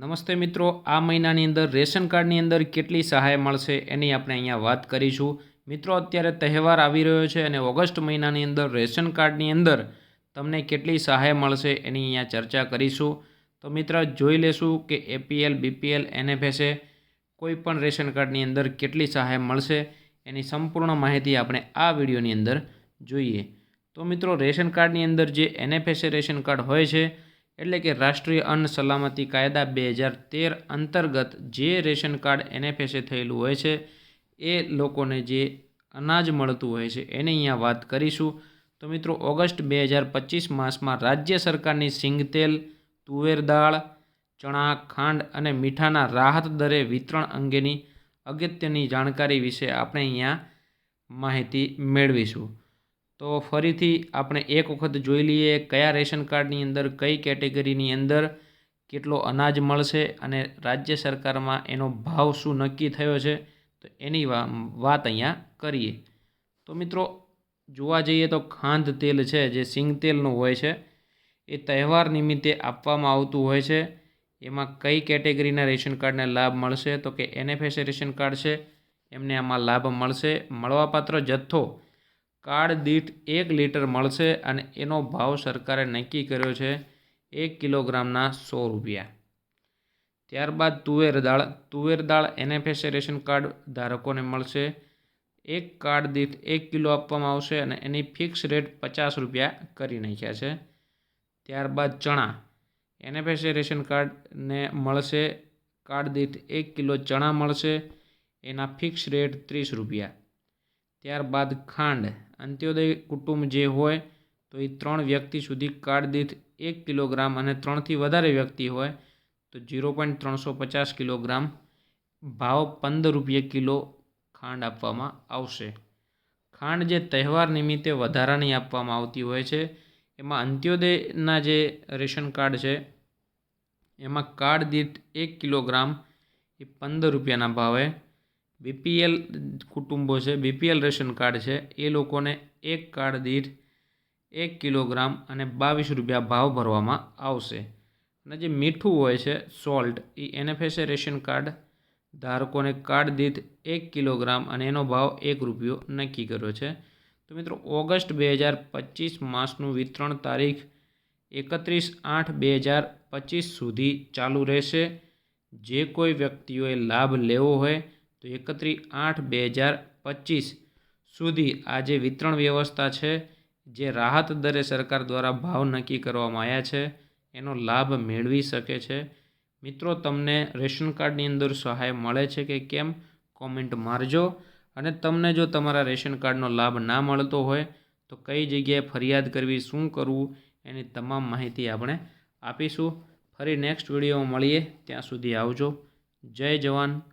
નમસ્તે મિત્રો, આ મહિનાની અંદર રેશન કાર્ડની અંદર કેટલી સહાય મળશે એની આપણે અહીંયા વાત કરીશું. મિત્રો, અત્યારે તહેવાર આવી રહ્યો છે અને ઓગસ્ટ મહિનાની અંદર રેશન કાર્ડની અંદર તમને કેટલી સહાય મળશે એની અહીંયા ચર્ચા કરીશું. તો મિત્ર, જોઈ લેશું કે એપીએલ, બીપીએલ, એનએફએસએ કોઈ પણ રેશન કાર્ડની અંદર કેટલી સહાય મળશે એની સંપૂર્ણ માહિતી આપણે આ વિડીયોની અંદર જોઈએ. તો મિત્રો, રેશન કાર્ડની અંદર જે એનએફએસએ રેશન કાર્ડ હોય છે એટલે કે રાષ્ટ્રીય અન્ન સલામતી કાયદા બે હજાર તેર અંતર્ગત જે રેશન કાર્ડ એનએફએસએ થયેલું હોય છે, એ લોકોને જે અનાજ મળતું હોય છે, એની અહીંયા વાત કરીશું. તો મિત્રો, ઓગસ્ટ બે હજાર પચીસ માસમાં રાજ્ય સરકારની સિંગતેલ તુવેર દાળ, ચણા, ખાંડ અને મીઠાના રાહત દરે વિતરણ અંગેની અગત્યની જાણકારી વિશે આપણે અહીંયા માહિતી મેળવીશું. તો ફરીથી આપણે એક વખત જોઈ લઈએ કયા રેશન કાર્ડની અંદર કઈ કેટેગરીની અંદર કેટલો અનાજ મળશે અને રાજ્ય સરકારમાં એનો ભાવ શું નક્કી થયો છે. તો એની વાત અહીંયા કરીએ. તો મિત્રો, જોવા જઈએ તો ખાંધ તેલ છે, જે સિંગ તેલનું હોય છે, એ તહેવાર નિમિત્તે આપવામાં આવતું હોય છે. એમાં કઈ કેટેગરીના રેશન કાર્ડને લાભ મળશે? તો કે એનએફએસ રેશન કાર્ડ છે, એમને આમાં લાભ મળશે. મળવાપાત્ર જથ્થો કાર્ડ દીઠ એક લીટર મળશે અને એનો ભાવ સરકારે નક્કી કર્યો છે એક કિલોગ્રામના સો રૂપિયા. ત્યારબાદ તુવેર દાળ તુવેર દાળ એનએફએસ રેશન કાર્ડ ધારકોને મળશે. એક કાર્ડ દીઠ એક કિલો આપવામાં આવશે અને એની ફિક્સ રેટ પચાસ રૂપિયા કરી નાખ્યા છે. ત્યારબાદ ચણા એનએફએસ રેશન કાર્ડને મળશે. કાર્ડ દીઠ એક કિલો ચણા મળશે. એના ફિક્સ રેટ ત્રીસ રૂપિયા. ત્યારબાદ ખાંડ. અંત્યોદય કુટુંબ જે હોય, તો એ ત્રણ વ્યક્તિ સુધી કાર્ડ દીઠ એક કિલોગ્રામ અને ત્રણથી વધારે વ્યક્તિ હોય, તો ઝીરો પોઈન્ટ ત્રણસો પચાસ કિલોગ્રામ ભાવ પંદર રૂપિયે કિલો ખાંડ આપવામાં આવશે. ખાંડ જે તહેવાર નિમિત્તે વધારાની આપવામાં આવતી હોય છે, એમાં અંત્યોદયના જે રેશન કાર્ડ છે, એમાં કાર્ડ દીઠ એક કિલોગ્રામ એ પંદર રૂપિયાના ભાવે બીપીએલ કુટુંબો છે, બીપીએલ રેશન કાર્ડ છે, એ લોકોને એક કાર્ડ દીઠ એક કિલોગ્રામ અને બાવીસ રૂપિયા ભાવ ભરવામાં આવશે. અને જે મીઠું હોય છે, સોલ્ટ, એ એનએફએસએ રેશન કાર્ડ ધારકોને કાર્ડ દીઠ એક કિલોગ્રામ અને એનો ભાવ એક રૂપિયો નક્કી કર્યો છે. તો મિત્રો, ઓગસ્ટ બે હજાર પચીસ માસનું વિતરણ તારીખ એકત્રીસ આઠ બે હજાર પચીસ સુધી ચાલુ રહેશે. જે કોઈ વ્યક્તિઓએ લાભ લેવો હોય તો એકત્રીસ આઠ બે હજાર પચીસ સુધી આ જે વિતરણ વ્યવસ્થા છે, જે રાહત દરે સરકાર દ્વારા ભાવ નક્કી કરવામાં આવ્યા છે, એનો લાભ મેળવી શકે છે. મિત્રો, તમને રેશન કાર્ડની અંદર સહાય મળે છે કે કેમ? કોમેન્ટ મારજો. અને તમને જો તમારા રેશન કાર્ડનો લાભ ના મળતો હોય, તો કઈ જગ્યાએ ફરિયાદ કરવી, શું કરવું, એની તમામ માહિતી આપણે આપીશું. ફરી નેક્સ્ટ વિડીયોમાં મળીએ. ત્યાં સુધી આવજો. જય જવાન.